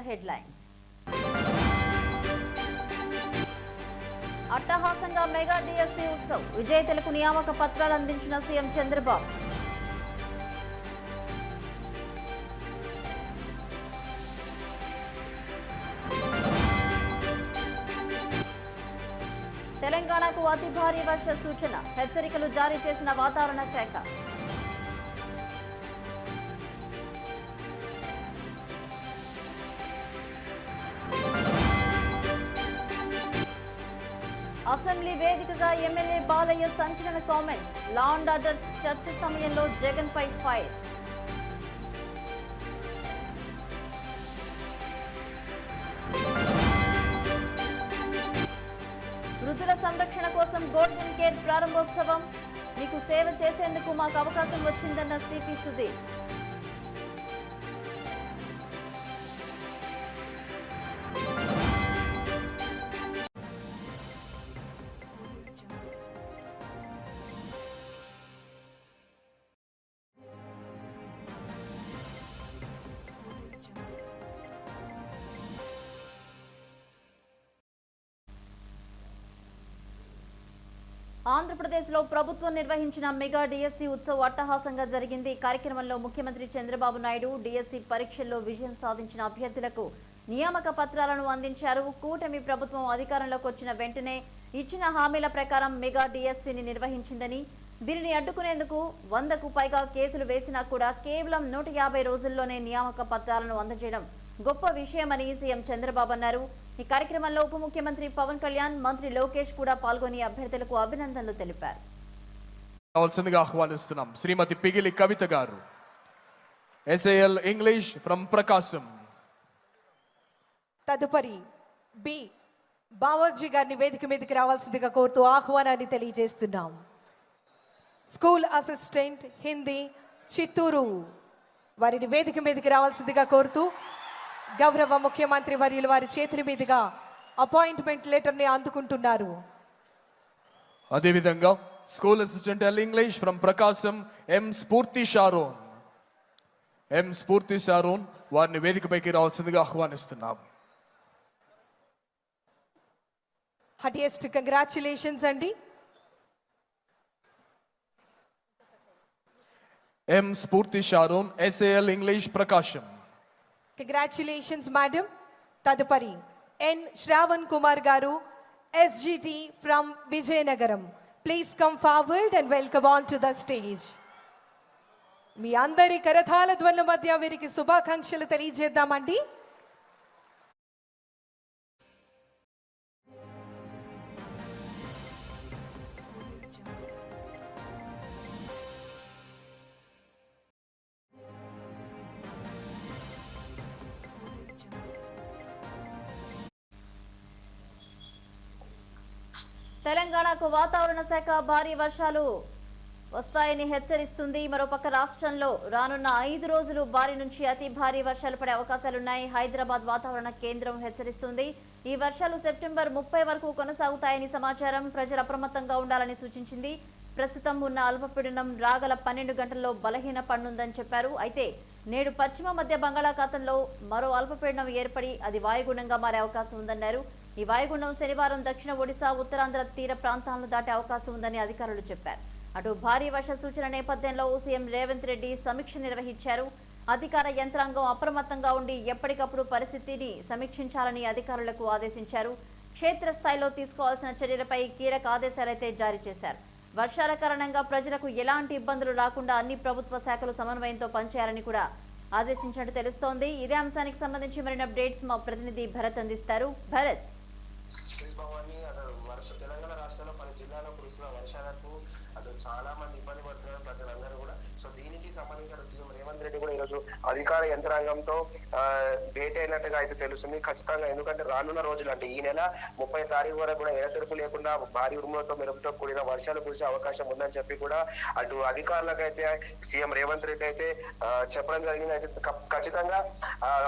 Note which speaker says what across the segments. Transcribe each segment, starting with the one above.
Speaker 1: బులెటిన్ల headlines అట్టహాసంగా mega DSC Utsav. విజేతలకు నియామక పత్రాలు అందించిన సీఎం చంద్రబాబు. తెలంగాణకు అతి భారీ వర్ష సూచన. హెచ్చరికలు జారీ చేసిన వాతావరణ శాఖ. వేదికగా ఎమ్మెల్యే బాలయ్య సంచలన కామెంట్స్. లా అండ్ ఆర్డర్స్ చర్చ సమయంలో జగన్ పై ఫైర్. వృద్ధుల సంరక్షణ కోసం గోల్డెన్ కేర్ ప్రారంభోత్సవం. మీకు సేవ చేసేందుకు మాకు అవకాశం వచ్చిందన్న సిపి సుధీర్. ఆంధ్రప్రదేశ్లో ప్రభుత్వం నిర్వహించిన మెగా డిఎస్సి ఉత్సవ్ అట్టహాసంగా జరిగింది. కార్యక్రమంలో ముఖ్యమంత్రి చంద్రబాబు నాయుడు డిఎస్సి పరీక్షల్లో విజయం సాధించిన అభ్యర్థులకు నియామక పత్రాలను అందించారు. కూటమి ప్రభుత్వం అధికారంలోకి వచ్చిన వెంటనే ఇచ్చిన హామీల ప్రకారం మెగా డిఎస్సిని నిర్వహించిందని దీనిని అడ్డుకునేందుకు వందకు పైగా కేసులు వేసినా కూడా కేవలం నూట యాభై రోజుల్లోనే నియామక పత్రాలను అందజేయడం గొప్ప విషయమని సీఎం చంద్రబాబు అన్నారు. ఈ కార్యక్రమంలో ఉప ముఖ్యమంత్రి పవన్ కళ్యాణ్ మంత్రి లోకేష్ కూడా పాల్గొని అభ్యర్థులకు అభినందనలు తెలిపారు.
Speaker 2: కావాల్సిందిగా ఆహ్వానిస్తున్నాం శ్రీమతి పిగిలి కవిత గారు. ఎస్ఏఎల్ ఇంగ్లీష్ ఫ్రమ్ ప్రకాశం
Speaker 3: తదుపరి బి బావర్జీ గారిని వేదిక మీదకి రావాల్సిందిగా కోరుతూ ఆహ్వానాన్ని తెలియజేస్తున్నాం. స్కూల్ అసిస్టెంట్ హిందీ చిత్తూరు వారిని వేదిక మీదకి రావాల్సిందిగా కోరుతూ గౌరవ ముఖ్యమంత్రి వర్యులు వారి చేతుల మీదుగా అపాయింట్మెంట్ లెటర్ని అందుకుంటున్నారు.
Speaker 2: అదేవిధంగా school assistant L English from Prakasam M Spoorthi Sharon. M స్ఫూర్తి షారోన్ వారిని వేదికపైకి రావాల్సిందిగా ఆహ్వానిస్తున్నాం.
Speaker 3: హటియెస్ట్ కంగ్రాచులేషన్స్ అండి.
Speaker 2: M Spoorthi Sharon SAL English Prakasam.
Speaker 3: Congratulations madam తదుపరి N Shravan Kumar garu SGT from Vizianagaram please come forward and welcome on to the stage మీ అందరి కరథాల ధ్వనుల మధ్య వీరికి శుభాకాంక్షలు తెలియజేద్దామండి.
Speaker 1: తెలంగాణకు వాతావరణ శాఖ భారీ వర్షాలు వస్తాయని హెచ్చరిస్తుంది. మరోపక్క రాష్ట్రంలో రానున్న ఐదు రోజులు భారీ నుంచి అతి భారీ వర్షాలు పడే అవకాశాలున్నాయి. హైదరాబాద్ వాతావరణ కేంద్రం హెచ్చరిస్తుంది. ఈ వర్షాలు సెప్టెంబర్ ముప్పై వరకు కొనసాగుతాయని సమాచారం ప్రజలు అప్రమత్తంగా ఉండాలని సూచించింది. ప్రస్తుతం ఉన్న అల్పపీడనం రాగల పన్నెండు గంటల్లో బలహీన పడనుందని చెప్పారు. అయితే నేడు పశ్చిమ మధ్య బంగాళాఖాతంలో మరో అల్పపీడనం ఏర్పడి అది వాయుగుణంగా మారే అవకాశం ఉందన్నారు. ఈ వాయుగుండం శనివారం దక్షిణ ఒడిశా ఉత్తరాంధ్ర తీర ప్రాంతాలను దాటే అవకాశం ఉందని అధికారులు చెప్పారు. అటు భారీ వర్ష సూచన నేపథ్యంలో సీఎం రేవంత్ రెడ్డి సమీక్ష నిర్వహించారు. అధికార యంత్రాంగం అప్రమత్తంగా ఉండి ఎప్పటికప్పుడు పరిస్థితిని సమీక్షించాలని అధికారులకు ఆదేశించారు. క్షేత్రస్థాయిలో తీసుకోవాల్సిన చర్యలపై కీలక ఆదేశాలైతే జారీ చేశారు. వర్షాల కారణంగా ప్రజలకు ఎలాంటి ఇబ్బందులు రాకుండా అన్ని ప్రభుత్వ శాఖలు సమన్వయంతో పనిచేయాలని కూడా ఆదేశించినట్టు తెలుస్తోంది. ఇదే అంశానికి సంబంధించి మరిన్ని అప్డేట్స్ మా ప్రతినిధి భరత్ అందిస్తారు. భరత్!
Speaker 4: వర్ష తెలంగాణ రాష్ట్రంలో పలు జిల్లాలో కురిసిన వర్షాలకు అటు చాలా మంది ఇబ్బంది పడుతున్నారు ప్రజలందరూ కూడా. సో దీనికి సంబంధించిన సీఎం రేవంత్ రెడ్డి కూడా ఈరోజు అధికార యంత్రాంగంతో భేటీ అయినట్టుగా అయితే తెలుస్తుంది. ఖచ్చితంగా ఎందుకంటే రానున్న రోజులు అంటే ఈ నెల ముప్పై తారీఖు వరకు కూడా ఎడతెరుపు లేకుండా భారీ ఉరుములతో మెరుపుతో కూడిన వర్షాలు కురిసే అవకాశం ఉందని చెప్పి కూడా అటు అధికారులకైతే సీఎం రేవంత్ రెడ్డి అయితే చెప్పడం జరిగింది. అయితే ఖచ్చితంగా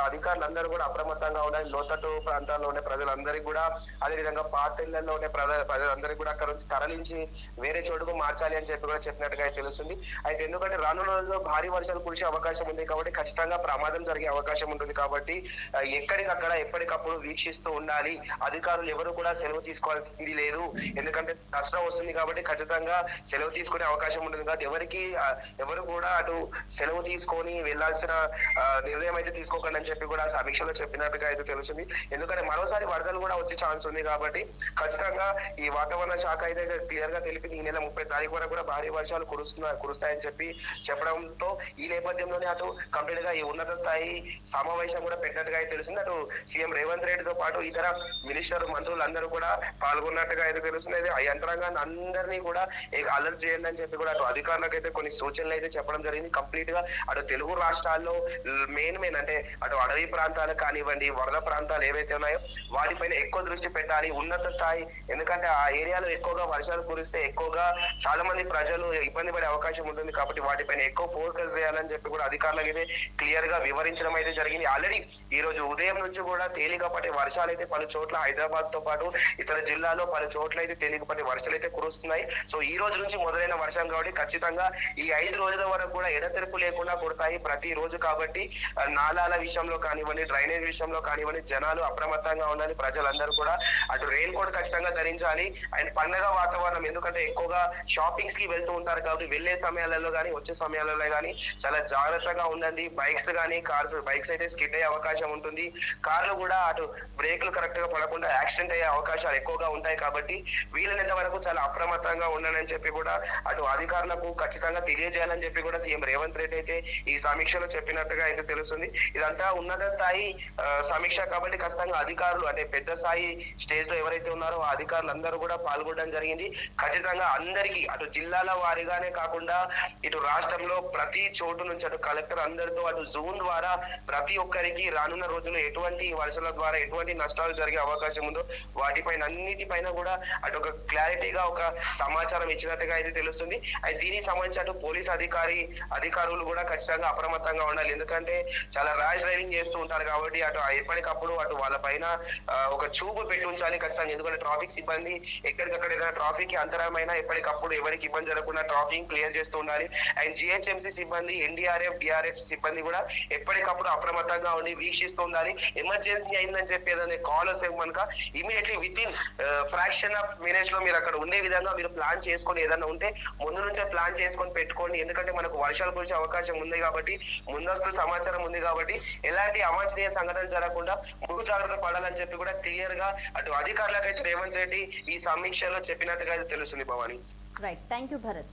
Speaker 4: అధికారులందరూ కూడా అప్రమత్తంగా ఉండాలి. లోతట్టు ప్రాంతాల్లో ఉండే ప్రజలందరికీ కూడా అదేవిధంగా పార్టీలలో ఉండే ప్రజ ప్రజలందరికీ కూడా అక్కడ నుంచి తరలించి వేరే చోటుకు మార్చాలి అని చెప్పి కూడా చెప్పినట్టుగా అయితే తెలుస్తుంది. అయితే ఎందుకంటే రానున్న రోజుల్లో భారీ వర్షాలు కురిసే అవకాశం ఉంది కాబట్టి ఖచ్చితంగా ప్రమాదం జరిగే అవకాశం ఉంటుంది కాబట్టి ఎక్కడికక్కడ ఎప్పటికప్పుడు వీక్షిస్తూ ఉండాలి. అధికారులు ఎవరు కూడా సెలవు తీసుకోవాల్సింది లేదు. ఎందుకంటే దసరా వస్తుంది కాబట్టి ఖచ్చితంగా సెలవు తీసుకునే అవకాశం ఉంటుంది. కాబట్టి ఎవరికి ఎవరు కూడా అటు సెలవు తీసుకొని వెళ్ళాల్సిన నిర్ణయం అయితే తీసుకోకండి అని చెప్పి కూడా సమీక్షలో చెప్పినట్టుగా అయితే తెలుస్తుంది. ఎందుకంటే మరోసారి వరదలు కూడా వచ్చే ఛాన్స్ ఉంది కాబట్టి ఖచ్చితంగా ఈ వాతావరణ శాఖ అయితే క్లియర్గా తెలిపింది. ఈ నెల ముప్పై తారీఖు వరకు కూడా భారీ వర్షాలు కురుస్తున్నా కురుస్తాయని చెప్పి చెప్పడంతో ఈ నేపథ్యంలోనే అటు కంప్లీట్గా ఈ ఉన్నత స్థాయి సమావేశం కూడా పెట్టినట్టుగా అయితే తెలిసింది. అటు సీఎం రేవంత్ రెడ్డితో పాటు ఇతర మినిస్టర్ మంత్రులు అందరూ కూడా పాల్గొన్నట్టుగా అయితే తెలుస్తుంది ఆ యంత్రాంగాన్ని అందరినీ కూడా అలర్ట్ చేయండి అని చెప్పి కూడా అటు అధికారులకు అయితే కొన్ని సూచనలు అయితే చెప్పడం జరిగింది. కంప్లీట్గా అటు తెలుగు రాష్ట్రాల్లో మెయిన్ మెయిన్ అంటే అటు అడవి ప్రాంతాలు కానివ్వండి వరద ప్రాంతాలు ఏవైతే ఉన్నాయో వాటిపైన ఎక్కువ దృష్టి పెట్టాలి. ఉన్నత స్థాయి ఎందుకంటే ఆ ఏరియాలో ఎక్కువగా వర్షాలు కురిస్తే ఎక్కువగా చాలా మంది ప్రజలు ఇబ్బంది పడే అవకాశం ఉంటుంది కాబట్టి వాటిపైన ఎక్కువ ఫోకస్ చేయాలని చెప్పి కూడా అధికారులకు అయితే క్లియర్గా వివరించడం అయితే జరిగింది. ఆల్రెడీ ఈ రోజు ఉదయం నుంచి కూడా తేలికపాటి వర్షాలు అయితే పలు చోట్ల హైదరాబాద్తో పాటు ఇతర జిల్లాలో పలు చోట్ల అయితే తేలికపాటి వర్షాలు అయితే కురుస్తున్నాయి. సో ఈ రోజు నుంచి మొదలైన వర్షం కాబట్టి ఖచ్చితంగా ఈ ఐదు రోజుల వరకు కూడా ఎడతెరపు లేకుండా కుడతాయి ప్రతి రోజు కాబట్టి నాలాల విషయంలో కానివ్వండి డ్రైనేజ్ విషయంలో కానివ్వండి జనాలు అప్రమత్తంగా ఉండాలి. ప్రజలందరూ కూడా అటు రెయిన్ కోట్ ఖచ్చితంగా ధరించాలి. అండ్ పండగ వాతావరణం ఎందుకంటే ఎక్కువగా షాపింగ్స్కి వెళ్తూ ఉంటారు కాబట్టి వెళ్ళే సమయాలలో కానీ వచ్చే సమయాలలో కానీ చాలా జాగ్రత్తగా ఉండండి. బైక్స్ కానీ కార్స్ బైక్స్ అయితే స్కిడ్ అయ్యే అవకాశం ఉంటుంది. కార్లు కూడా అటు బ్రేక్లు కరెక్ట్గా పడకుండా యాక్సిడెంట్ అయ్యే అవకాశాలు ఎక్కువగా ఉంటాయి కాబట్టి వీలైనంత వరకు చాలా అప్రమత్తంగా ఉండాలని చెప్పి కూడా అటు అధికారులకు ఖచ్చితంగా తెలియజేయాలని చెప్పి కూడా సీఎం రేవంత్ రెడ్డి అయితే ఈ సమీక్షలో చెప్పినట్టుగా అయితే తెలుస్తుంది. ఇదంతా ఉన్నత స్థాయి సమీక్ష కాబట్టి ఖచ్చితంగా అధికారులు అంటే పెద్ద స్థాయి స్టేజ్లో ఎవరైతే ఉన్నారో ఆ అధికారులు అందరూ కూడా పాల్గొనడం జరిగింది. ఖచ్చితంగా అందరికీ అటు జిల్లాల వారీగానే కాకుండా ఇటు రాష్ట్రంలో ప్రతి చోటు నుంచి అటు కలెక్టర్ అందరితో అటు జూన్ ద్వారా ప్రతి ఒక్కరికి రానున్న రోజుల్లో ఎటువంటి వర్షాల ద్వారా ఎటువంటి నష్టాలు జరిగే అవకాశం ఉందో వాటిపైన అన్నిటిపైన కూడా అటు ఒక క్లారిటీగా ఒక సమాచారం ఇచ్చినట్టుగా అయితే తెలుస్తుంది. అయితే దీనికి సంబంధించి అటు పోలీస్ అధికారి అధికారులు కూడా ఖచ్చితంగా అప్రమత్తంగా ఉండాలి. ఎందుకంటే చాలా ర్యాష్ డ్రైవింగ్ చేస్తూ ఉంటారు కాబట్టి అటు ఎప్పటికప్పుడు అటు వాళ్ళ పైన ఒక చూపు పెట్టి ఉంచాలి ఖచ్చితంగా. ఎందుకంటే ట్రాఫిక్ సిబ్బంది ఎక్కడికక్కడ ఏదైనా ట్రాఫిక్కి అంతరాయమైన ఎప్పటికప్పుడు ఎవరికి ఇబ్బంది జరగకుండా ట్రాఫిక్ క్లియర్ చేస్తూ ఉండాలి. అండ్ జిహెచ్ఎంసీ సిబ్బంది ఎన్డీఆర్ఎఫ్ డిఆర్ఎఫ్ సిబ్బంది కూడా ఎప్పటికప్పుడు అప్రమత్తంగా ఉండి వీక్షిస్తూ ఉండాలి ఎమర్జెన్సీ అయిందని చెప్పి ఏదైనా కాల్ వస్తే కనుక immediately with in fraction of మినిట్స్లో మీరు అక్కడ ఉండే విధంగా మీరు ప్లాన్ చేసుకొని ఏదైనా ఉంటే ముందు నుంచే ప్లాన్ చేసుకొని పెట్టుకోండి. ఎందుకంటే మనకు వర్షాలు కురిసే అవకాశం ఉంది కాబట్టి ముందస్తు సమాచారం ఉంది కాబట్టి ఎలాంటి అవాంఛనీయ సంఘటన జరగకుండా ముందు జాగ్రత్త పడాలని చెప్పి కూడా క్లియర్గా అటు అధికారులకైతే రేవంత్ రెడ్డి ఈ సమీక్షలో చెప్పినట్టుగా అయితే తెలుస్తుంది Bhavani.
Speaker 1: Right thank you Bharat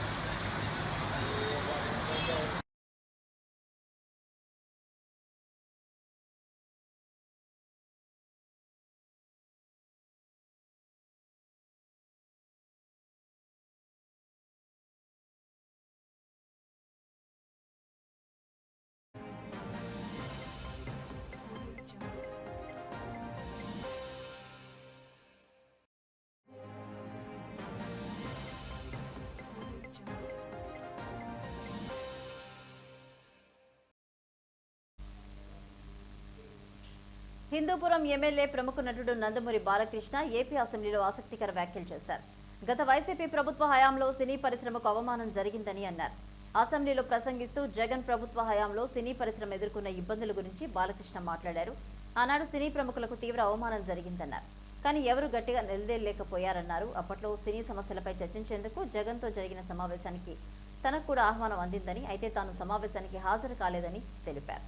Speaker 1: Hindupuram MLA ప్రముఖ నటుడు నందమూరి బాలకృష్ణ ఏపీ అసెంబ్లీలో ఆసక్తికర వ్యాఖ్యలు చేశారు. గత వైసీపీ ప్రభుత్వ హయాంలో సినీ పరిశ్రమకు అవమానం జరిగిందని అన్నారు. అసెంబ్లీలో ప్రసంగిస్తూ జగన్ ప్రభుత్వ హయాంలో సినీ పరిశ్రమ ఎదుర్కొన్న ఇబ్బందుల గురించి బాలకృష్ణ మాట్లాడారు. ఆనాడు సినీ ప్రముఖులకు తీవ్ర అవమానం జరిగిందన్నారు. కానీ ఎవరు గట్టిగా నిలదేలేకపోయారన్నారు అప్పట్లో సినీ సమస్యలపై చర్చించేందుకు జగన్తో జరిగిన సమావేశానికి తనకు కూడా ఆహ్వానం అందిందని అయితే తాను సమావేశానికి హాజరు కాలేదని తెలిపారు.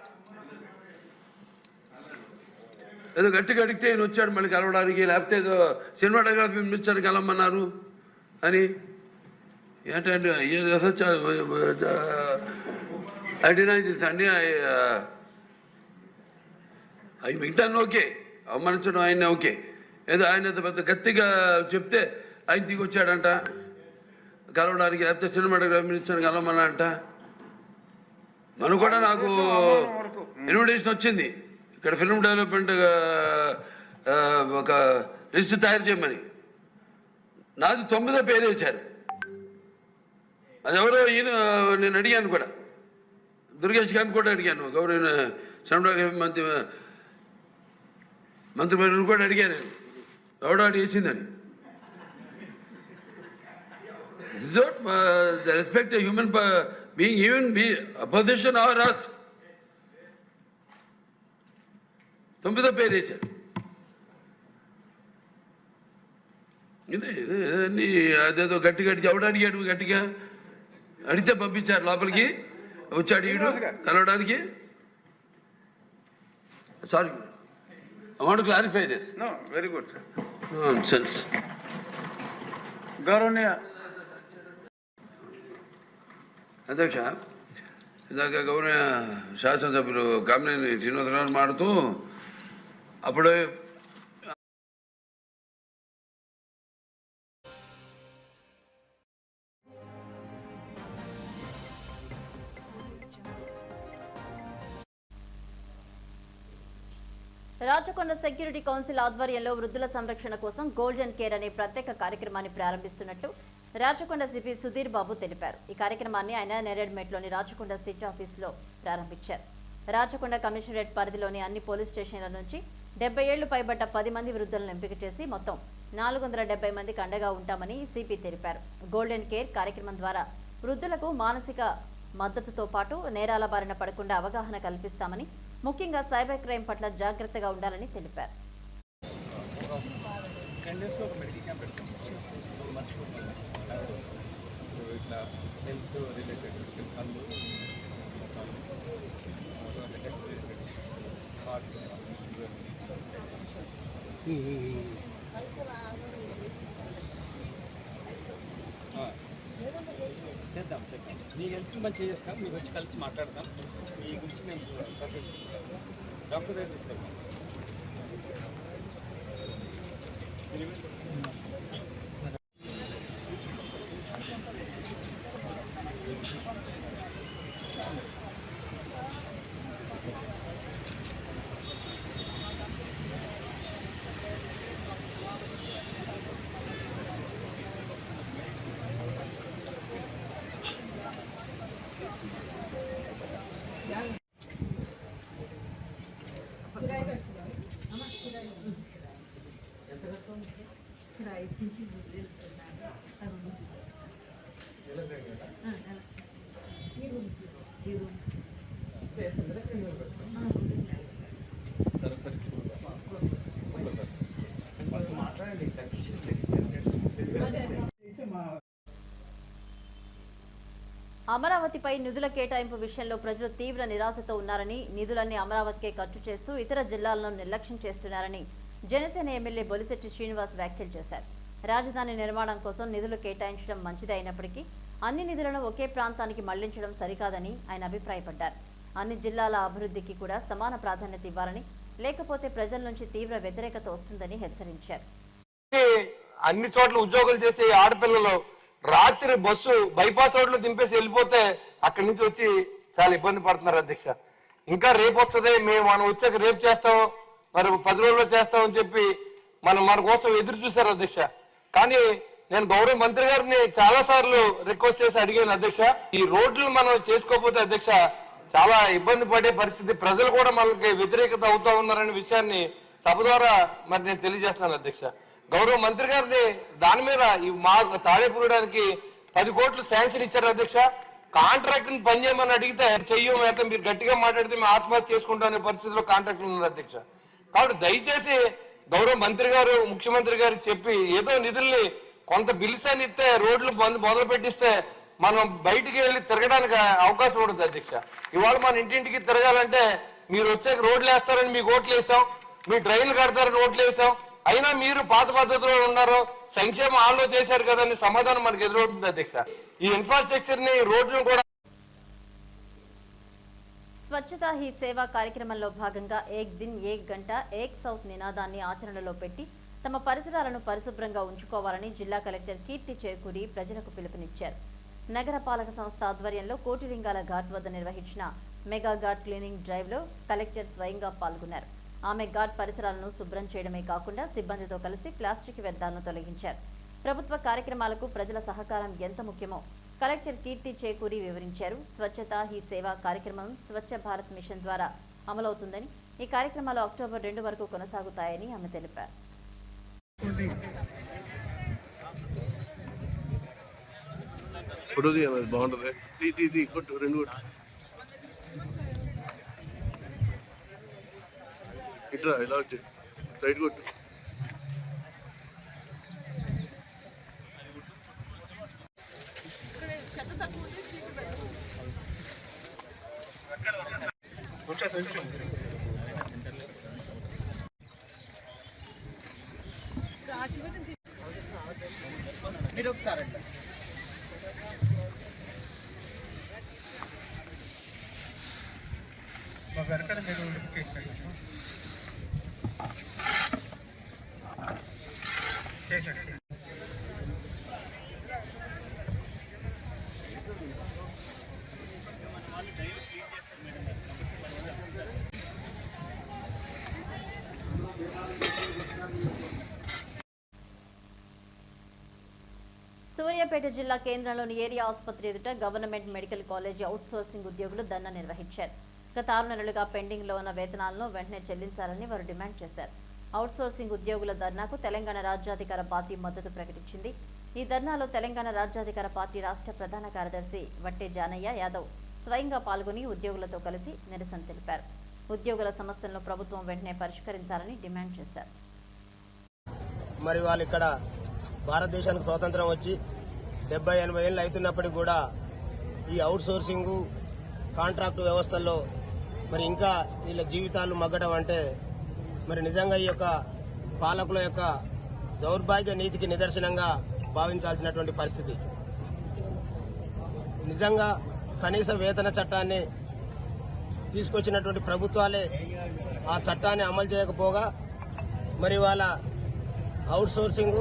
Speaker 5: ఏదో గట్టిగా అడిగితే ఈయన వచ్చాడు మళ్ళీ కలవడానికి లేకపోతే ఏదో సినిమాటోగ్రఫీ మినిస్టర్ కలవమన్నారు అని. ఏంటంటే ఐ డినై దిస్ అండి అవి మిగతా ఓకే అవమానించడం ఆయన ఓకే. ఏదో ఆయన పెద్ద గట్టిగా చెప్తే ఆయన దిగి వచ్చాడంట కలవడానికి లేకపోతే సినిమాటోగ్రఫీ మినిస్టర్ కలవమన్నా అంట మనం కూడా నాకు ఇన్విటేషన్ వచ్చింది. ఇక్కడ ఫిల్మ్ డెవలప్మెంట్ ఒక లిస్ట్ తయారు చేయమని. నాది తొమ్మిదో పేరు వేశారు. అది ఎవరో ఈయన నేను అడిగాను కూడా. దుర్గేష్ గారిని కూడా అడిగాను. గౌరవ సినిమాటోగ్రఫీ మంత్రి మంత్రి కూడా అడిగాను. ఎవడో అడిగి వేసిందని. This respect human uh, even respect uh, a are uh, తొమ్మిదో పేరు వేశారు. అన్ని అదేదో గట్టి గట్టి ఎవడు అడిగాడు గట్టిగా అడిగితే పంపించారు లోపలికి. వచ్చాడు ఈడు కలవడానికి. Sorry want
Speaker 6: clarify this good, sir.
Speaker 5: Sense
Speaker 6: గౌరవనీయ
Speaker 5: అధ్యక్ష ఇందాక గౌరవ శాసనసభ్యులు కామినేని శ్రీనివాసరావు మాడుతూ అప్పుడు
Speaker 1: రాచకొండ సెక్యూరిటీ కౌన్సిల్ ఆధ్వర్యంలో వృద్ధుల సంరక్షణ కోసం గోల్డెన్ కేర్ అనే ప్రత్యేక కార్యక్రమాన్ని ప్రారంభిస్తున్నట్టు రాచకొండ సిపి సుధీర్ బాబు తెలిపారు. ఈ కార్యక్రమాన్ని ఆయన నెరేడ్మెట్లోని రాచకొండ సిటీ ఆఫీసులో ప్రారంభించారు. రాచకొండ కమిషనరేట్ పరిధిలోని అన్ని పోలీస్ స్టేషన్ల నుంచి డెబ్బై ఏళ్ళు పైబడ్డ పది మంది వృద్ధులను ఎంపిక చేసి మొత్తం నాలుగు వందల డెబ్బై మందికి అండగా ఉంటామని సిపి తెలిపారు. గోల్డెన్ కేర్ కార్యక్రమం ద్వారా వృద్ధులకు మానసిక మద్దతుతో పాటు నేరాల బారిన పడకుండా అవగాహన కల్పిస్తామని ముఖ్యంగా సైబర్ క్రైమ్ పట్ల జాగ్రత్తగా ఉండాలని తెలిపారు.
Speaker 6: రిలేటెడ్ చేద్దాం చేద్దాం. మీ హెల్త్ మంచిగా చేస్తాం మీకు వచ్చి కలిసి మాట్లాడదాం. మీ గురించి మేము సర్వీస్ డాక్టర్ దగ్గర తీసుకెళ్తాం
Speaker 1: అమరావతిపై నిధుల కేటాయింపు విషయంలో ప్రజలు తీవ్ర నిరాశతో ఉన్నారని నిధులన్నీ అమరావతికే ఖర్చు చేస్తూ ఇతర జిల్లాలను నిర్లక్ష్యం చేస్తున్నారని జనసేన ఎమ్మెల్యే బొలిశెట్టి శ్రీనివాస్ వ్యాఖ్యలు చేశారు. రాజధాని నిర్మాణం కోసం నిధులు కేటాయించడం మంచిదే అయినప్పటికీ అన్ని నిధులను ఒకే ప్రాంతానికి మళ్ళించడం సరికాదని ఆయన అభిప్రాయపడ్డారు. అన్ని జిల్లాల అభివృద్ధికి కూడా సమాన ప్రాధాన్యత ఇవ్వాలని లేకపోతే ప్రజల నుంచి తీవ్ర వ్యతిరేకత వస్తుందని హెచ్చరించారు.
Speaker 7: అన్ని చోట్ల ఉద్యోగాలు చేసే ఆడపిల్లలు రాత్రి బస్సు బైపాస్ రోడ్లో దింపేసి వెళ్ళిపోతే అక్కడి నుంచి వచ్చి చాలా ఇబ్బంది పడుతున్నారు అధ్యక్ష. ఇంకా రేపు వస్తుంది మేము మనం వచ్చాక రేపు చేస్తాం మరి పది రోజుల్లో చేస్తామని చెప్పి మనం మన కోసం ఎదురు చూశారు అధ్యక్ష. కానీ నేను గౌరవ మంత్రి గారిని చాలా సార్లు రిక్వెస్ట్ చేసి అడిగాను అధ్యక్ష. ఈ రోడ్లు మనం చేసుకోకపోతే అధ్యక్ష చాలా ఇబ్బంది పడే పరిస్థితి. ప్రజలు కూడా మనకి వ్యతిరేకత అవుతా ఉన్నారనే విషయాన్ని సభ ద్వారా మరి నేను తెలియజేస్తున్నాను అధ్యక్ష. గౌరవ మంత్రి గారిని దాని మీద ఈ మా తాడేపూరడానికి పది కోట్లు శాంక్షన్ ఇచ్చారు అధ్యక్ష. కాంట్రాక్ట్ని చేయమని అడిగితే చెయ్యం అయితే మీరు గట్టిగా మాట్లాడితే మేము ఆత్మహత్య చేసుకుంటాం అనే పరిస్థితిలో కాంట్రాక్ట్ ఉన్నారు అధ్యక్ష. కాబట్టి దయచేసి గౌరవ మంత్రి గారు ముఖ్యమంత్రి గారు చెప్పి ఏదో నిధుల్ని కొంత బిల్స్ అని ఇస్తే రోడ్లు బంద్ మొదలు పెట్టిస్తే మనం బయటికి వెళ్ళి తిరగడానికి అవకాశం ఉండదు అధ్యక్ష. ఇవాళ మన ఇంటింటికి తిరగాలంటే మీరు వచ్చాక రోడ్లు వేస్తారని మీకు ఓట్లు వేసాం మీ డ్రైన్లు కడతారని ఓట్లు వేసాం అయినా మీరు పాత పద్ధతిలో ఉన్నారు సంక్షేమ ఆలో చేశారు కదని సమాధానం మనకు ఎదురవుతుంది అధ్యక్ష. ఈ ఇన్ఫ్రాస్ట్రక్చర్ని రోడ్లను కూడా
Speaker 1: స్వచ్ఛతా హీ సేవా కార్యక్రమంలో భాగంగా ఏక్ దిన్ ఏక్ గంట ఏక్ సౌత్ నినాదాన్ని ఆచరణలో పెట్టి తమ పరిసరాలను పరిశుభ్రంగా ఉంచుకోవాలని జిల్లా కలెక్టర్ కీర్తి చేకూరి ప్రజలకు పిలుపునిచ్చారు. నగర పాలక సంస్థ ఆధ్వర్యంలో కోటిలింగాల ఘాట్ వద్ద నిర్వహించిన మెగా ఘాట్ క్లీనింగ్ డ్రైవ్లో కలెక్టర్ స్వయంగా పాల్గొన్నారు. ఆమె ఘాట్ పరిసరాలను శుభ్రం చేయడమే కాకుండా సిబ్బందితో కలిసి ప్లాస్టిక్ వ్యర్థాలను తొలగించారు. ప్రభుత్వ కార్యక్రమాలకు ప్రజల సహకారం ఎంత ముఖ్యమో కలెక్టర్ కీర్తి చేకూరి వివరించారు. స్వచ్ఛత హీ సేవా కార్యక్రమం స్వచ్ఛ భారత్ మిషన్ ద్వారా అమలవుతుందని ఈ కార్యక్రమాలు అక్టోబర్ రెండు వరకు కొనసాగుతాయని ఆమె తెలిపారు.
Speaker 8: ఫోటో తీయాలి ఇలా వచ్చి. సైడ్ తీ కొట్టు. రెండు కొట్టు ఇట్రా ఇలా వచ్చి సైడ్
Speaker 1: సూర్యాపేట జిల్లా కేంద్రంలోని ఏరియా ఆసుపత్రి ఎదుట గవర్నమెంట్ మెడికల్ కాలేజీ అవుట్సోర్సింగ్ ఉద్యోగులు ధర్నా నిర్వహించారు. గత ఆరు నెలలుగా పెండింగ్లో ఉన్న వేతనాలను వెంటనే చెల్లించాలని వారు డిమాండ్ చేశారు. అవుట్సోర్సింగ్ ఉద్యోగుల ధర్నాకు తెలంగాణ రాజ్యాధికార పార్టీ మద్దతు ప్రకటించింది. ఈ ధర్నాలో తెలంగాణ రాజ్యాధికార పార్టీ రాష్ట్ర ప్రధాన కార్యదర్శి వట్టే జానయ్య యాదవ్ స్వయంగా పాల్గొని ఉద్యోగులతో కలిసి నిరసన తెలిపారు. ఉద్యోగుల సమస్యలను ప్రభుత్వం వెంటనే పరిష్కరించాలని డిమాండ్ చేశారు.
Speaker 9: మరి వాళ్ళు ఇక్కడ భారతదేశానికి స్వాతంత్రం వచ్చి డెబ్బై ఎనభై ఏళ్ళు అవుతున్నప్పటికీ కూడా ఈ అవుట్ సోర్సింగ్ కాంట్రాక్టు వ్యవస్థల్లో మరి ఇంకా వీళ్ళ జీవితాలు మగ్గడం అంటే మరి నిజంగా ఈ యొక్క పాలకుల యొక్క దౌర్భాగ్య నీతికి నిదర్శనంగా భావించాల్సినటువంటి పరిస్థితి. నిజంగా కనీస వేతన చట్టాన్ని తీసుకొచ్చినటువంటి ప్రభుత్వాలే ఆ చట్టాన్ని అమలు చేయకపోగా మరి వాళ్ళ అవుట్ సోర్సింగ్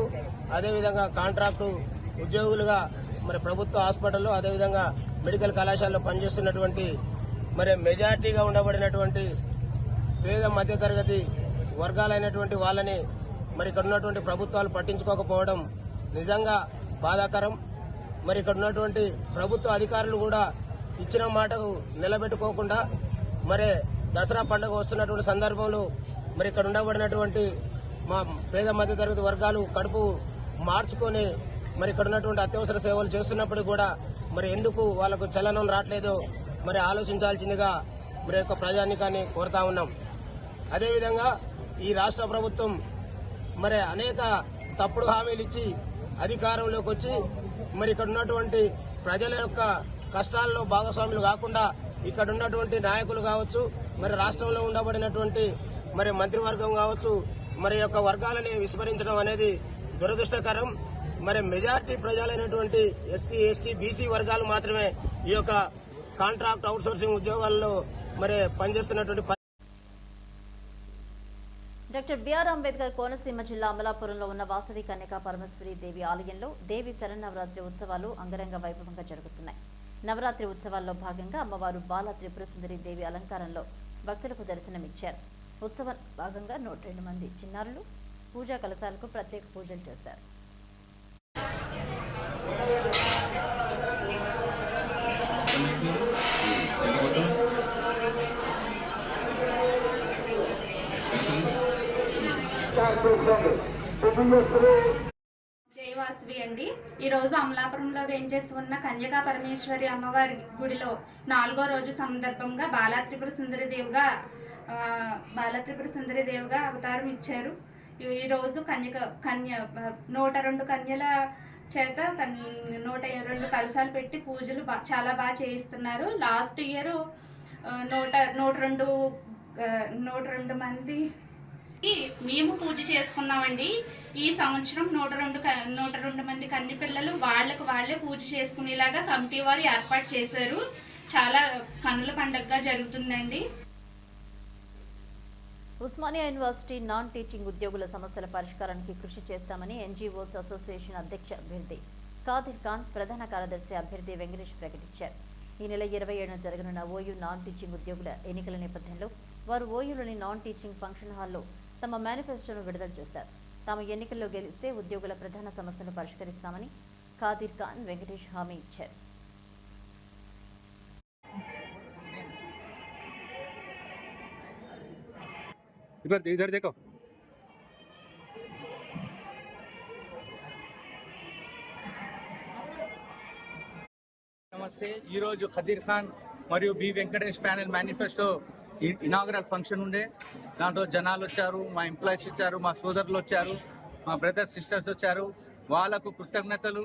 Speaker 9: అదేవిధంగా కాంట్రాక్టు ఉద్యోగులుగా మరి ప్రభుత్వ హాస్పిటల్లో అదేవిధంగా మెడికల్ కళాశాలలో పనిచేస్తున్నటువంటి మరి మెజార్టీగా ఉండబడినటువంటి పేద మధ్యతరగతి వర్గాలైనటువంటి వాళ్ళని మరి ఇక్కడ ఉన్నటువంటి ప్రభుత్వాలు పట్టించుకోకపోవడం నిజంగా బాధాకరం. మరి ఇక్కడ ఉన్నటువంటి ప్రభుత్వ అధికారులు కూడా ఇచ్చిన మాటకు నిలబెట్టుకోకుండా మరి దసరా పండుగ వస్తున్నటువంటి సందర్భంలో మరి ఇక్కడ ఉండబడినటువంటి మా పేద మధ్యతరగతి వర్గాలు కడుపు మార్చుకొని మరి ఇక్కడ ఉన్నటువంటి అత్యవసర సేవలు చేస్తున్నప్పుడు కూడా మరి ఎందుకు వాళ్ళకు చలనం రావట్లేదో మరి ఆలోచించాల్సిందిగా మరి యొక్క ప్రజానికాన్ని కోరుతా ఉన్నాం. అదేవిధంగా ఈ రాష్ట్ర ప్రభుత్వం మరి అనేక తప్పుడు హామీలు ఇచ్చి అధికారంలోకి వచ్చి మరి ఇక్కడ ఉన్నటువంటి ప్రజల యొక్క కష్టాల్లో భాగస్వాములు కాకుండా ఇక్కడ ఉన్నటువంటి నాయకులు కావచ్చు మరి రాష్ట్రంలో ఉండబడినటువంటి మరి మంత్రివర్గం కావచ్చు మరి యొక్క వర్గాలని విస్మరించడం అనేది దురదృష్టకరం. మరి మెజార్టీ ప్రజలైనటువంటి ఎస్సీ ఎస్టీ బీసీ వర్గాలు మాత్రమే ఈ యొక్క కాంట్రాక్ట్ అవుట్సోర్సింగ్ ఉద్యోగాల్లో మరి పనిచేస్తున్నటువంటి
Speaker 1: డాక్టర్ బిఆర్ అంబేద్కర్ కోనసీమ జిల్లా అమలాపురంలో ఉన్న వాసవి కన్యకా పరమేశ్వరి దేవి ఆలయంలో దేవి శరన్నవరాత్రి ఉత్సవాలు అంగరంగ వైభవంగా జరుగుతున్నాయి నవరాత్రి ఉత్సవాల్లో భాగంగా అమ్మవారు బాల త్రిపుర సుందరి దేవి అలంకారంలో భక్తులకు దర్శనమిచ్చారు ఉత్సవం భాగంగా నూట రెండు మంది చిన్నారులు పూజా కలశాలకు ప్రత్యేక పూజలు చేశారు
Speaker 10: Thank you. జయవాసవి అండి. ఈరోజు అమలాపురంలో వేంచేసి ఉన్న కన్యకా పరమేశ్వరి అమ్మవారి గుడిలో నాలుగో రోజు సందర్భంగా బాలా త్రిపుర సుందరి దేవుగా బాలా త్రిపుర సుందరి దేవుగా అవతారం ఇచ్చారు. ఈ- రోజు కన్యక కన్య నూట రెండు కన్యల చేత కన్ నూట రెండు కలశాలు పెట్టి పూజలు బా చాలా బాగా చేయిస్తున్నారు. లాస్ట్ ఇయర్ నూట నూట రెండు నూట రెండు మంది మేము పూజ చేసుకున్నామండి. ఈ సంవత్సరం నూట రెండు నూట రెండు మంది కన్ని పిల్లలు వాళ్ళకు వాళ్ళే పూజ చేసుకునేలాగా కమిటీ వారు ఏర్పాటు చేశారు. చాలా కన్నుల పండగగా జరుగుతుందండి.
Speaker 1: ఉస్మానియా యూనివర్సిటీ నాన్ టీచింగ్ ఉద్యోగుల సమస్యల పరిష్కారానికి కృషి చేస్తామని ఎన్జీఓస్ అసోసియేషన్ అధ్యక్ష అభ్యర్థి కాదిర్ ఖాన్ ప్రధాన కార్యదర్శి అభ్యర్థి వెంకటేష్ ప్రకటించారు. ఈ నెల ఇరవై ఏడున జరగనున్న ఓయూ నాన్ టీచింగ్ ఉద్యోగుల ఎన్నికల నేపథ్యంలో వారు ఓయూలోని నాన్ టీచింగ్ ఫంక్షన్ హాల్లో తమ మేనిఫెస్టోను విడుదల చేశారు తాము ఎన్నికల్లో గెలిస్తే ఉద్యోగుల ప్రధాన సమస్యను పరిష్కరిస్తామని కాదిర్ ఖాన్ వెంకటేష్ హామీ ఇచ్చారు
Speaker 6: इधर इधर देखो
Speaker 11: నమస్తే ఈరోజు ఖదీర్ ఖాన్ మరియు B Venkatesh panel manifesto inaugural function ఉండే. దాంట్లో జనాలు వచ్చారు మా ఎంప్లాయీస్ వచ్చారు మా సోదరులు వచ్చారు మా బ్రదర్స్ సిస్టర్స్ వచ్చారు. వాళ్ళకు కృతజ్ఞతలు.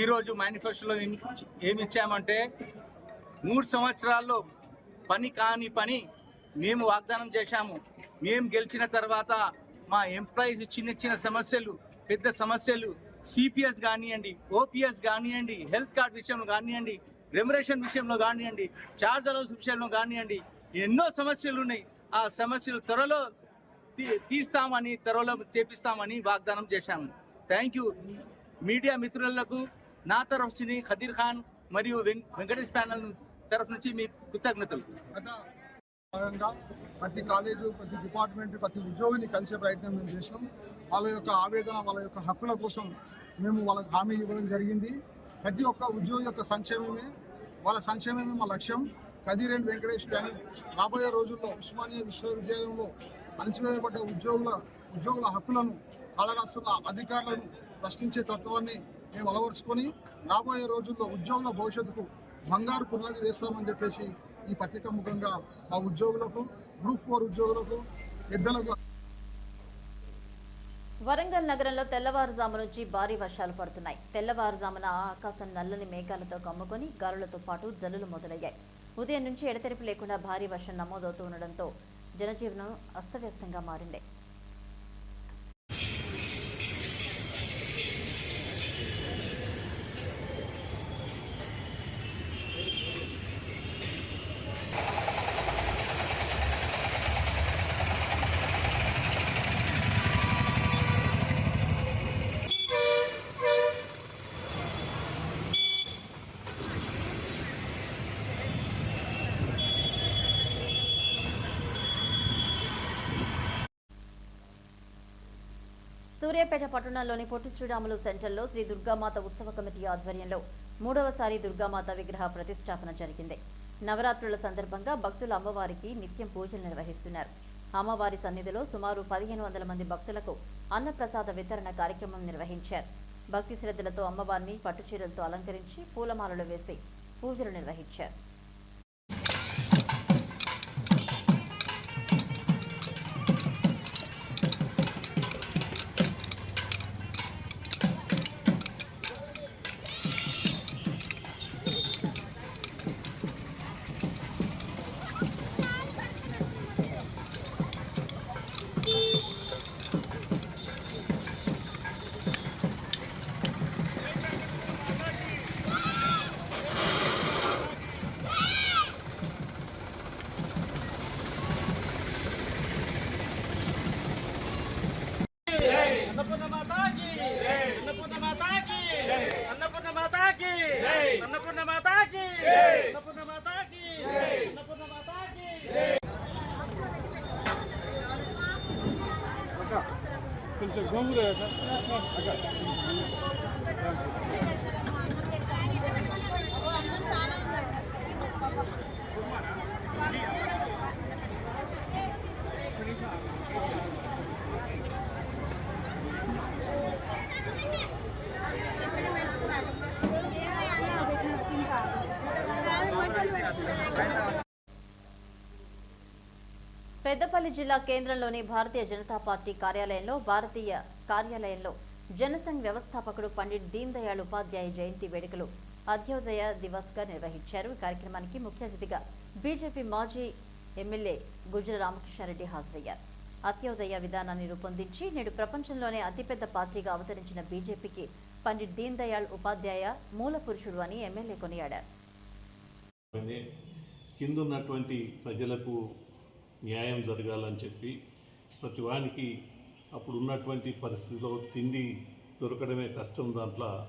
Speaker 11: ఈరోజు మేనిఫెస్టోలో ఏమి ఇచ్చామంటే మూడు సంవత్సరాల్లో పని కాని పని మేము వాగ్దానం చేశాము. మేము గెలిచిన తర్వాత మా ఎంప్లాయీస్ చిన్న చిన్న సమస్యలు పెద్ద సమస్యలు సిపిఎస్ కానివ్వండి ఓపీఎస్ కానివ్వండి హెల్త్ కార్డ్ విషయంలో కానివ్వండి రెమ్యురేషన్ విషయంలో కానివ్వండి చార్జ్ అలౌన్స్ విషయంలో కానివ్వండి ఎన్నో సమస్యలు ఉన్నాయి. ఆ సమస్యలు త్వరలో తీ- తీస్తామని త్వరలో చేపిస్తామని వాగ్దానం చేశాము. థ్యాంక్ యూ మీడియా మిత్రులకు నా తరఫు నుంచి ఖదీర్ ఖాన్ మరియు వెం- వెంకటేష్ ప్యానల్ తరఫు నుంచి మీ కృతజ్ఞతలు.
Speaker 12: భాగంగా ప్రతి కాలేజు ప్రతి డిపార్ట్మెంట్ ప్రతి ఉద్యోగిని కలిసే ప్రయత్నం మేము చేసినాం. వాళ్ళ యొక్క ఆవేదన వాళ్ళ యొక్క హక్కుల కోసం మేము వాళ్ళకి హామీ ఇవ్వడం జరిగింది. ప్రతి ఒక్క ఉద్యోగి యొక్క సంక్షేమమే వాళ్ళ సంక్షేమమే మా లక్ష్యం. కదీర్ వెంకటేష్ కానీ రాబోయే రోజుల్లో ఉస్మానియా విశ్వవిద్యాలయంలో అణచివేయబడ్డ ఉద్యోగుల ఉద్యోగుల హక్కులను కాలరాస్తున్న అధికారులను ప్రశ్నించే తత్వాన్ని మేము అలవరుచుకొని రాబోయే రోజుల్లో ఉద్యోగుల భవిష్యత్తుకు బంగారు పునాది వేస్తామని చెప్పేసి ఈ పత్రిక ముఖంగా మా ఉద్యోగులకు గ్రూప్ ఫోర్ ఉద్యోగులకు పెద్దలకు
Speaker 1: వరంగల్ నగరంలో తెల్లవారుజాము నుంచి భారీ వర్షాలు పడుతున్నాయి. తెల్లవారుజామున ఆకాశం నల్లని మేఘాలతో కమ్ముకొని గాలులతో పాటు జల్లులు మొదలయ్యాయి. ఉదయం నుంచి ఎడతెరిపి లేకుండా భారీ వర్షం నమోదవుతూ ఉండడంతో జనజీవనం అస్తవ్యస్తంగా మారింది. సూర్యాపేట పట్టణంలోని పొట్టి శ్రీరాములు సెంటర్లో శ్రీ దుర్గామాత ఉత్సవ కమిటీ ఆధ్వర్యంలో మూడవసారి దుర్గామాత విగ్రహ ప్రతిష్టాపన జరిగింది. నవరాత్రుల సందర్భంగా భక్తులు అమ్మవారికి నిత్యం పూజలు నిర్వహిస్తున్నారు. అమ్మవారి సన్నిధిలో సుమారు పదిహేను వందల మంది భక్తులకు అన్నప్రసాద వితరణ కార్యక్రమం నిర్వహించారు. భక్తి శ్రద్ధలతో అమ్మవారిని పట్టుచీరలతో అలంకరించి పూలమాలలు వేసి పూజలు నిర్వహించారు.
Speaker 6: కొంచెం గోంగూర సార్ అక్కడ
Speaker 1: పెద్దపల్లి జిల్లా కేంద్రంలోని భారతీయ జనతా పార్టీ కార్యాలయంలో భారతీయ కార్యాలయంలో జనసంఘ్ వ్యవస్థాపకుడు పండిట్ దీన్ దయాళ్ ఉపాధ్యాయ జయంతి వేడుకలు అధ్యోదయ దివస్గా నిర్వహించారు కార్యక్రమానికి ముఖ్య అతిథిగా బీజేపీ మాజీ ఎమ్మెల్యే గుజ్జల రామకృష్ణారెడ్డి హాజరయ్యారు. అత్యోదయ విధానాన్ని రూపొందించి నేడు ప్రపంచంలోనే అతిపెద్ద పార్టీగా అవతరించిన బీజేపీకి పండిట్ దీన్ దయాళ్ ఉపాధ్యాయ మూల పురుషుడు అని ఎమ్మెల్యే కొనియాడారు.
Speaker 13: కిందున్నటువంటి ప్రజలకు న్యాయం జరగాలని చెప్పి ప్రతి వానికి అప్పుడు ఉన్నటువంటి పరిస్థితిలో తిండి దొరకడమే కష్టం దాంట్లో.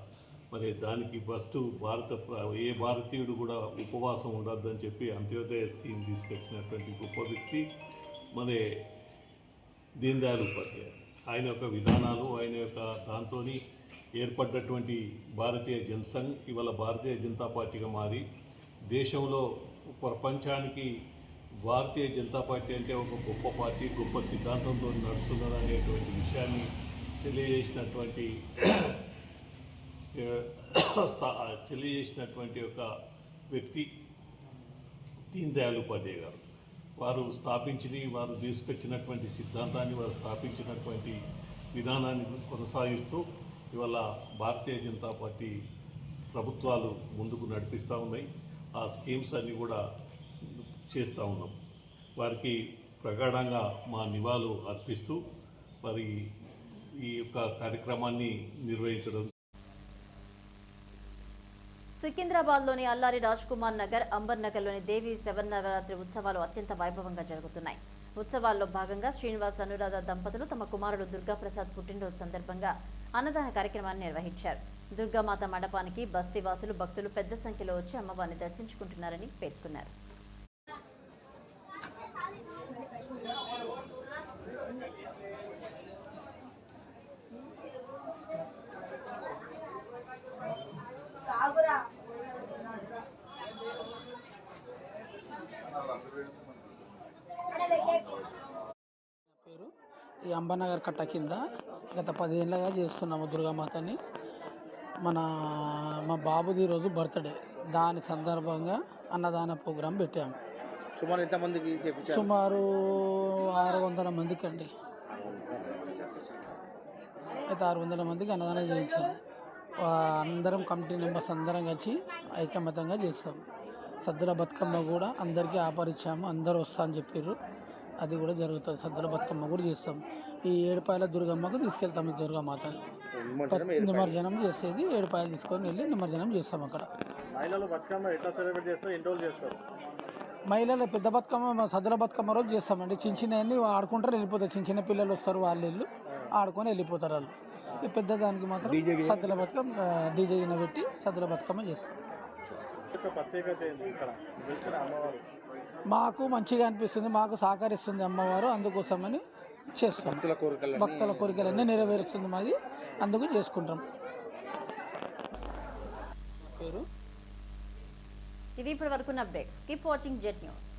Speaker 13: మరి దానికి ఫస్ట్ భారత ఏ భారతీయుడు కూడా ఉపవాసం ఉండొద్దని చెప్పి అంత్యోదయ స్కీమ్ తీసుకొచ్చినటువంటి గొప్ప వ్యక్తి మరి దీన్ దయాళ్ ఉపాధ్యాయ. ఆయన యొక్క విధానాలు ఆయన యొక్క దాంతో ఏర్పడ్డటువంటి భారతీయ జనసంఘ్ ఇవాళ భారతీయ జనతా పార్టీగా మారి దేశంలో ప్రపంచానికి భారతీయ జనతా పార్టీ అంటే ఒక గొప్ప పార్టీ గొప్ప సిద్ధాంతంతో నడుస్తున్నది అనేటువంటి విషయాన్ని తెలియజేసినటువంటి తెలియజేసినటువంటి ఒక వ్యక్తి దీన్ దయాళ్ ఉపాధ్యాయ గారు. వారు స్థాపించింది వారు తీసుకొచ్చినటువంటి సిద్ధాంతాన్ని వారు స్థాపించినటువంటి విధానాన్ని కొనసాగిస్తూ ఇవాళ భారతీయ జనతా పార్టీ ప్రభుత్వాలు ముందుకు నడిపిస్తూ ఉన్నాయి. ఆ స్కీమ్స్ అన్నీ కూడా చేస్తూ ఉన్నాం. వారికి ప్రగాఢంగా మా నివాళులు అర్పిస్తూ వారి ఈ యొక్క కార్యక్రమాన్ని నిర్వహించడం.
Speaker 1: సికింద్రాబాద్లోని అల్లారి రాజ్ కుమార్ నగర్ అంబర్ నగర్లోని దేవి శవన్నవరాత్రి ఉత్సవాలు అత్యంత వైభవంగా జరుగుతున్నాయి. ఉత్సవాల్లో భాగంగా శ్రీనివాస్ అనురాధ దంపతులు తమ కుమారుడు దుర్గాప్రసాద్ పుట్టినరోజు సందర్భంగా అన్నదాన కార్యక్రమాన్ని నిర్వహించారు. దుర్గామాత మండపానికి బస్తీవాసులు భక్తులు పెద్ద సంఖ్యలో వచ్చి అమ్మవారిని దర్శించుకుంటున్నారని పేర్కొన్నారు
Speaker 14: పేరు ఈ అంబనగర్ కట్ట కింద గత పదిహేనులుగా చేస్తున్నాము దుర్గామాతని. మన మా బాబుది రోజు బర్త్డే. దాని సందర్భంగా అన్నదాన ప్రోగ్రాం పెట్టాము.
Speaker 15: సుమారు ఎంతమందికి
Speaker 14: సుమారు ఆరు వందల మందికి అండి అయితే ఆరు వందల మందికి అన్నదానం చేయించాం అందరం కమిటీ మెంబర్స్ అందరం కలిసి ఐకమత్యంగా చేస్తాం సద్దుల బతుకమ్మ కూడా అందరికీ ఆపరిచ్చాము అందరూ వస్తా అని చెప్పారు అది కూడా జరుగుతుంది. సద్దుల బతుకమ్మ కూడా చేస్తాం. ఈ ఏడుపాయల దుర్గమ్మకు తీసుకెళ్తాం ఈ దుర్గామాతని
Speaker 15: నిమజ్జనం
Speaker 14: చేసేది ఏడుపాయలు తీసుకొని వెళ్ళి నిమజ్జనం చేస్తాం అక్కడ.
Speaker 15: మహిళలు బతుకమ్మ ఎట్లా సెలబ్రేట్ చేస్తారు? ఎన్ని రోజులు చేస్తారు?
Speaker 14: మహిళలు పెద్ద బతుకమ్మ సద్దుల బతుకమ్మ రోజు చేస్తామండి. చిన్న చిన్న ఆడుకుంటారు వెళ్ళిపోతారు. చిన్న చిన్న పిల్లలు వస్తారు వాళ్ళు వీళ్ళు ఆడుకొని వెళ్ళిపోతారు వాళ్ళు. ఈ పెద్ద దానికి మాత్రం? సద్దుల బతుకమ్మ డీజే పెట్టి సద్దుల బతుకమ్మ చేస్తాం
Speaker 15: ప్రత్యేకత ఏంటి ఇక్కడ? అమ్మవారు.
Speaker 14: మాకు మంచిగా అనిపిస్తుంది మాకు సహకరిస్తుంది అమ్మవారు అందుకోసమని చేస్తాం
Speaker 15: భక్తుల కోరికలన్నీ-
Speaker 14: భక్తుల కోరికలన్నీ నెరవేరుస్తుంది మాది అందుకు చేసుకుంటాం. పేరు?
Speaker 1: ఇవి ఇప్పటి వరకు updates. Keep watching Jet News